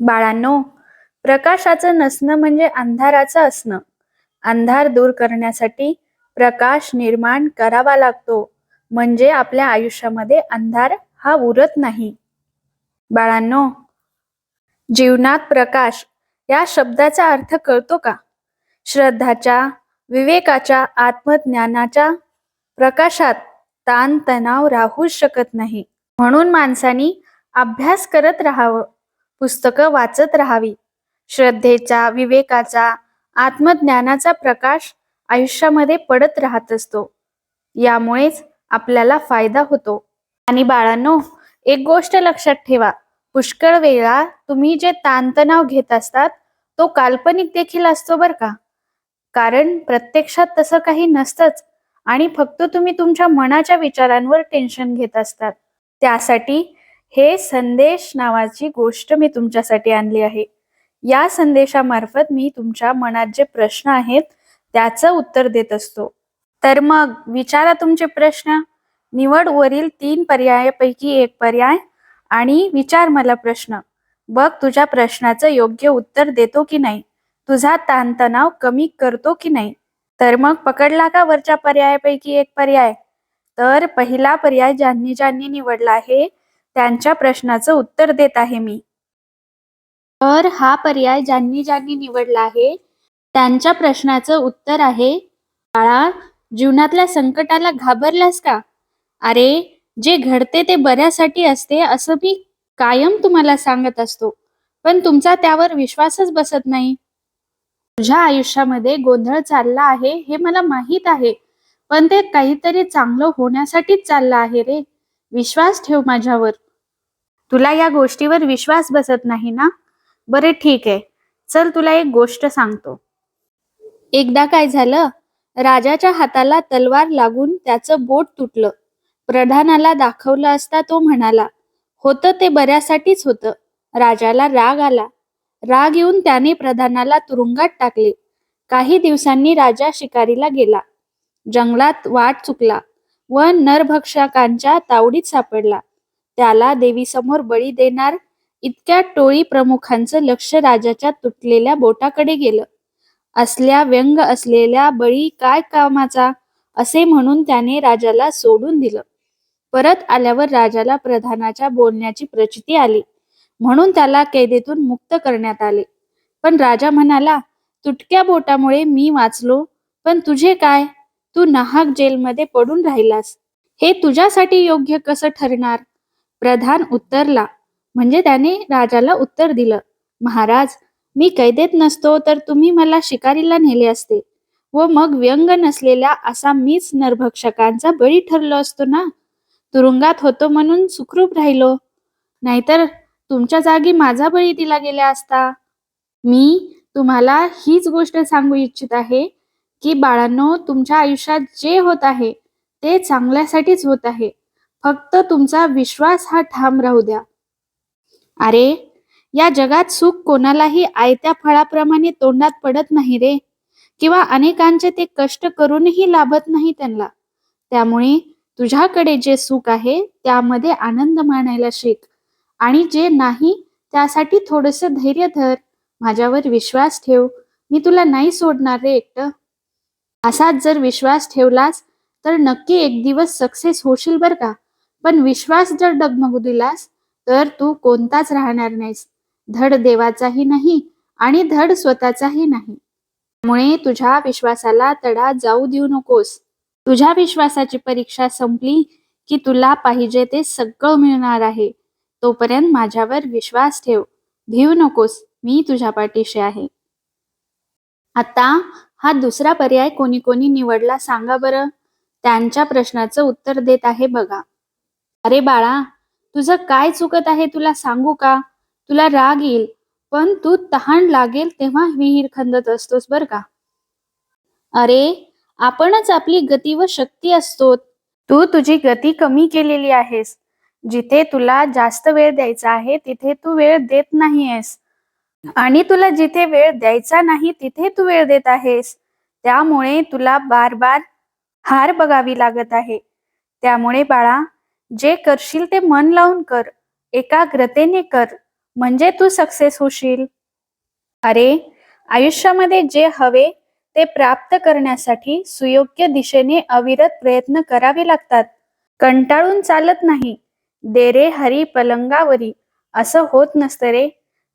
बाळांनो प्रकाशाचं नसणं म्हणजे अंधाराचं असणं. अंधार दूर करण्यासाठी प्रकाश निर्माण करावा लागतो. म्हणजे आपल्या आयुष्यामध्ये अंधार हा उरत नाही. बाळांनो जीवनात प्रकाश या शब्दाचा अर्थ कळतो का? श्रद्धाच्या विवेकाच्या आत्मज्ञानाच्या प्रकाशात ताण तणाव राहूच शकत नाही. म्हणून माणसानी अभ्यास करत राहावं. पुस्तकं वाचत राहावी. श्रद्धेचा विवेकाचा आत्मज्ञानाचा प्रकाश आयुष्यामध्ये पडत राहत असतो. यामुळेच आपल्याला फायदा होतो. आणि बाळांनो एक गोष्ट लक्षात ठेवा. पुष्कळ वेळा तुम्ही जे ताणतणाव घेत असतात तो काल्पनिक देखील असतो बर का? कारण प्रत्यक्षात तसं काही नसतंच आणि फक्त तुम्ही तुमच्या मनाच्या विचारांवर टेन्शन घेत असतात. त्यासाठी हे संदेश नावाची गोष्ट मी तुमच्यासाठी आणली आहे. या संदेशामार्फत मी तुमच्या मनात जे प्रश्न आहेत त्याचं उत्तर देत असतो. तर मग विचारा तुमचे प्रश्न. निवड वरील तीन पर्यायापैकी एक पर्याय आणि विचार मला प्रश्न. बघ तुझ्या प्रश्नाचं योग्य उत्तर देतो की नाही? तुझा ताणतणाव कमी करतो की नाही? तर मग पकडला का वरच्या पर्यायापैकी एक पर्याय? तर पहिला पर्याय ज्यांनी ज्यांनी निवडला आहे त्यांच्या प्रश्नाचं उत्तर देत आहे मी. तर हा पर्याय ज्यांनी ज्यांनी निवडला आहे त्यांच्या प्रश्नाचं उत्तर आहे बाळा जीवनातल्या संकटाला घाबरलास का? अरे जे घडते ते बऱ्यासाठी असते असं मी कायम तुम्हाला सांगत असतो. पण तुमचा त्यावर विश्वासच बसत नाही. तुझ्या आयुष्यामध्ये गोंधळ चालला आहे हे मला माहीत आहे. पण ते काहीतरी चांगलं होण्यासाठीच चाललं आहे रे. विश्वास ठेव माझ्यावर. तुला या गोष्टीवर विश्वास बसत नाही ना? बरे ठीक आहे. चल तुला एक गोष्ट सांगतो. एकदा काय झालं? राजाच्या हाताला तलवार लागून त्याचं बोट तुटलं. प्रधानाला दाखवलं असता तो म्हणाला होतं ते बऱ्यासाठीच होतं. राजाला राग आला. राग येऊन त्याने प्रधानाला तुरुंगात टाकले. काही दिवसांनी राजा शिकारीला गेला. जंगलात वाट चुकला. व नरभक्षकांच्या तावडीत सापडला. त्याला देवीसमोर बळी देणार इतक्या टोळी प्रमुखांचं लक्ष राजाच्या तुटलेल्या बोटाकडे गेलं. असल्या व्यंग असलेल्या बळी काय कामाचा? असे म्हणून त्याने राजाला सोडून दिलं. परत आल्यावर राजाला प्रधानाच्या बोलण्याची प्रचिती आली. म्हणून त्याला कैदेतून मुक्त करण्यात आले. पण राजा म्हणाला तुटक्या बोटामुळे मी वाचलो पण तुझे काय? तू नाहक जेलमध्ये पडून राहिलास. हे तुझ्यासाठी योग्य कसं ठरणार? प्रधान उत्तरला म्हणजे त्याने राजाला उत्तर दिलं महाराज मी कैदेत नसतो तर तुम्ही मला शिकारीला नेले असते. व मग व्यंग नसलेला असा मीच नरभक्षकांचा बळी ठरलो असतो ना? तुरुंगात होतो म्हणून सुखरूप राहिलो. नाहीतर तुमच्या जागी माझा बळी दिला गेला असता. मी तुम्हाला हीच गोष्ट सांगू इच्छित आहे की बाळांनो तुमच्या आयुष्यात जे होत आहे ते चांगल्यासाठीच होत आहे. फक्त तुमचा विश्वास हा ठाम राहू द्या. अरे या जगात सुख कोणालाही आयत्या फळाप्रमाणे तोंडात पडत नाही रे. किंवा अनेकांचे ते कष्ट करूनही लाभत नाही त्यांना. त्यामुळे तुझ्याकडे जे सुख आहे त्यामध्ये आनंद मानायला शिक. आणि जे नाही त्यासाठी थोडस धैर्य धर. माझ्यावर विश्वास ठेव. मी तुला नाही सोडणार रे एकटं. असाच जर विश्वास ठेवलास तर नक्की एक दिवस सक्सेस होशील बर का. पण विश्वास जर डगमगू दिलास तर तू कोणताच राहणार नाहीस. धड देवाचाही नाही आणि धड स्वतःचाही नाही. त्यामुळे तुझ्या विश्वासाला तडा जाऊ देऊ नकोस. तुझ्या विश्वासाची परीक्षा संपली की तुला पाहिजे ते सगळं मिळणार आहे. तोपर्यंत माझ्यावर विश्वास ठेव. भिवू नकोस. मी तुझ्या पाठीशी आहे. आता हा दुसरा पर्याय कोणी कोणी निवडला सांगा बरं. त्यांच्या प्रश्नाचं उत्तर देत आहे बघा. अरे बाळा तुझं काय चुकत आहे तुला सांगू का? तुला राग येईल पण तू तहान लागेल तेव्हा विहीर खंदत असतोस बर का? अरे आपणच आपली गती व शक्ती असतो तू तुझी गती कमी केलेली आहेस. जिथे तुला जास्त वेळ द्यायचा आहे तिथे तू वेळ देत नाहीयेस. आणि तुला जिथे वेळ द्यायचा नाही तिथे तू वेळ देत आहेस. त्यामुळे तुला बार बार हार बघावी लागत आहे. त्यामुळे बाळा जे करशील ते मन लावून कर. एकाग्रतेने कर. म्हणजे तू सक्सेस होशील. अरे आयुष्यामध्ये जे हवे ते प्राप्त करण्यासाठी सुयोग्य दिशेने अविरत प्रयत्न करावे लागतात. कंटाळून चालत नाही. देरे हरी पलंगावरी. असं होत नसतं रे.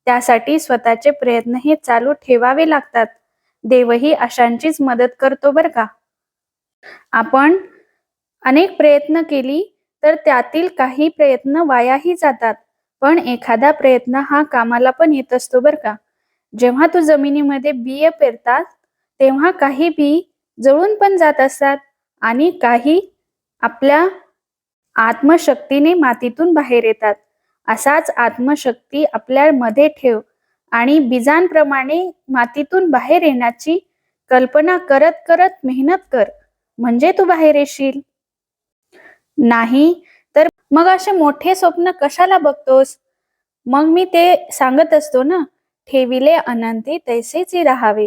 त्यासाठी स्वतःचे प्रयत्न हे चालू ठेवावे लागतात. देवही अशांचीच मदत करतो बर का? आपण अनेक प्रयत्न केली तर त्यातील काही प्रयत्न वायाही जातात. पण एखादा प्रयत्न हा कामाला पण येत असतो बर का? जेव्हा तू जमिनीमध्ये बिये पेरतात तेव्हा काही बी जळून पण जात असतात आणि काही आपल्या आत्मशक्तीने मातीतून बाहेर येतात. असाच आत्मशक्ती आपल्या मध्ये ठेव आणि बीजांप्रमाणे मातीतून बाहेर येण्याची कल्पना करत करत मेहनत कर. म्हणजे तू बाहेर येशील? नाही तर मग असे मोठे स्वप्न कशाला बघतोस? मग मी ते सांगत असतो ना ठेविले अनंती तैसेच राहावे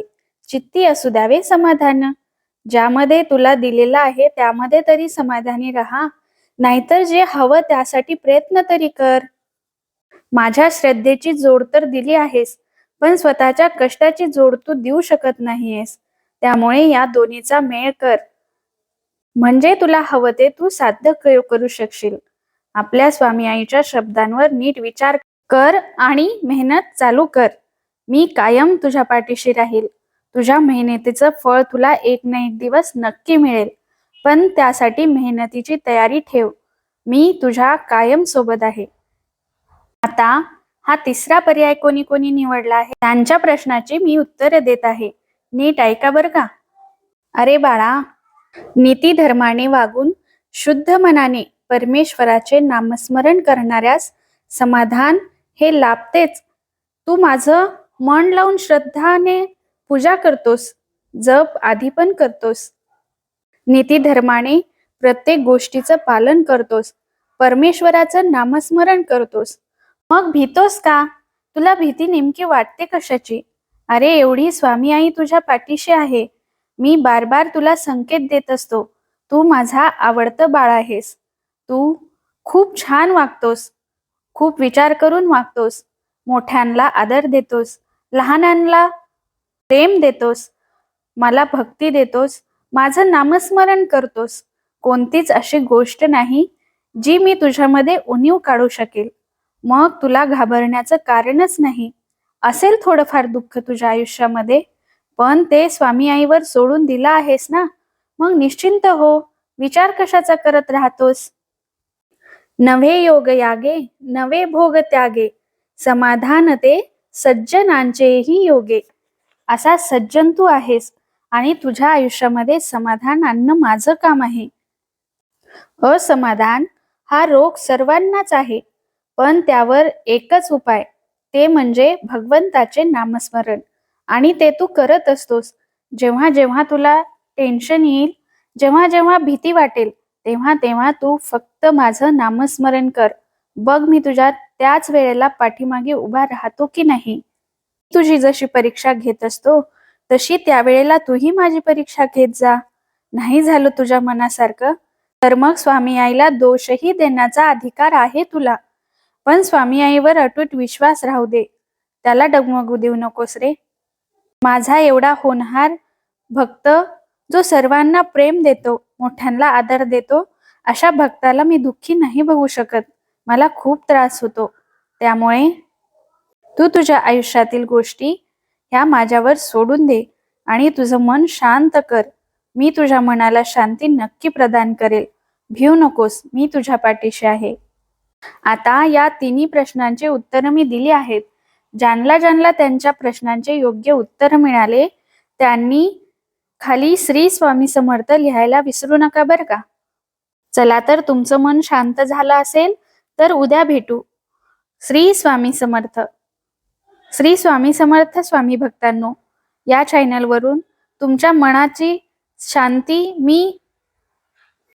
चित्ती असू द्यावे समाधान. ज्यामध्ये तुला दिलेलं आहे त्यामध्ये तरी समाधानी राहा नाहीतर जे हवं त्यासाठी प्रयत्न तरी कर. माझ्या श्रद्धेची जोड तर दिली आहेस पण स्वतःच्या कष्टाची जोड तू देऊ शकत नाहीयेस. त्यामुळे या दोन्हीचा मेळ कर. म्हणजे तुला हवं ते तू साध्य करू शकशील. आपल्या स्वामी आईच्या शब्दांवर नीट विचार कर आणि मेहनत चालू कर. मी कायम तुझ्या पाठीशी राहील. तुझ्या मेहनतीचं फळ तुला एक ना एक दिवस नक्की मिळेल. पण त्यासाठी मेहनतीची तयारी ठेव. मी तुझ्या कायम सोबत आहे. आता हा तिसरा पर्याय कोणी कोणी निवडला आहे? त्यांच्या प्रश्नाची मी उत्तर देत आहे. नीट ऐका बर का? अरे बाळा नीती धर्माने वागून शुद्ध मनाने परमेश्वराचे नामस्मरण करणाऱ्यास समाधान हे लाभतेच. तू माझं मन लावून श्रद्धाने पूजा करतोस जप आधी पण करतोस. नीती धर्माने प्रत्येक गोष्टीचं पालन करतोस परमेश्वराचं नामस्मरण करतोस. मग भीतोस का? तुला भीती नेमकी वाटते कशाची? अरे एवढी स्वामी आई तुझ्या पाठीशी आहे. मी बार बार तुला संकेत देत असतो. तू माझा आवडतं बाळ आहेस. तू खूप छान वागतोस. खूप विचार करून वागतोस. मोठ्यांना आदर देतोस. लहानांना प्रेम देतोस. मला भक्ती देतोस. माझं नामस्मरण करतोस. कोणतीच अशी गोष्ट नाही जी मी तुझ्यामध्ये उणीव काढू शकेल. मग तुला घाबरण्याचं कारणच नाही. असेल थोडंफार दुःख तुझ्या आयुष्यामध्ये पण ते स्वामी आईवर सोडून दिला आहेस ना? मग निश्चिंत हो. विचार कशाचा करत राहतोस? नवे योग यागे नवे भोग त्यागे. समाधान ते सज्जनांचेही योगे. असा सज्जन तू आहेस आणि तुझ्या आयुष्यामध्ये समाधान आणणं माझं काम आहे. असमाधान हा रोग सर्वांनाच आहे. पण त्यावर एकच उपाय. ते म्हणजे भगवंताचे नामस्मरण. आणि ते तू करत असतोस. जेव्हा जेव्हा तुला टेन्शन येईल जेव्हा जेव्हा भीती वाटेल तेव्हा तेव्हा तू फक्त माझं नामस्मरण कर. बघ मी तुझ्या त्याच वेळेला पाठीमागे उभा राहतो की नाही. तुझी जशी परीक्षा घेत असतो तशी त्यावेळेला तूही माझी परीक्षा घेत जा. नाही झालं तुझ्या मनासारखं तर मग स्वामी आईला दोषही देण्याचा अधिकार आहे तुला. पण स्वामी आईवर अटूट विश्वास राहू दे. त्याला डगमगू देऊ नकोस रे. माझा एवढा होनहार भक्त जो सर्वांना प्रेम देतो मोठ्यांना आदर देतो अशा भक्ताला मी दुःखी नाही बघू शकत. मला खूप त्रास होतो. त्यामुळे तू तुझ्या आयुष्यातील गोष्टी ह्या माझ्यावर सोडून दे आणि तुझं मन शांत कर. मी तुझ्या मनाला शांती नक्की प्रदान करेल. भिऊ नकोस. मी तुझ्या पाठीशी आहे. आता या तिन्ही प्रश्नांचे उत्तर मी दिली आहेत. ज्यांना ज्यांना त्यांच्या प्रश्नांचे योग्य उत्तर मिळाले त्यांनी खाली श्री स्वामी समर्थ लिहायला विसरू नका बरं का? चला तर तुमचं मन शांत झालं असेल तर उद्या भेटू. श्री स्वामी समर्थ. श्री स्वामी समर्थ स्वामी भक्तांनो या चॅनलवरून तुमच्या मनाची शांती मी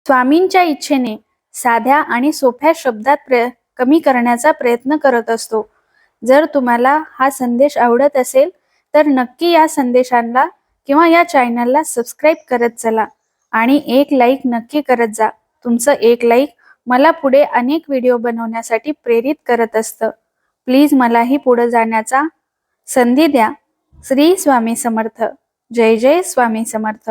स्वामींच्या इच्छेने साध्या आणि सोप्या शब्दात प्र कमी करण्याचा प्रयत्न करत असतो. जर तुम्हाला हा संदेश आवडत असेल तर नक्की या संदेशांना किंवा या चॅनलला सबस्क्राईब करत चला आणि एक लाईक नक्की करत जा. तुमचं एक लाईक मला पुढे अनेक व्हिडिओ बनवण्यासाठी प्रेरित करत असतं. प्लीज मलाही पुढे जाण्याचा संधी द्या. श्री स्वामी समर्थ. जय जय स्वामी समर्थ.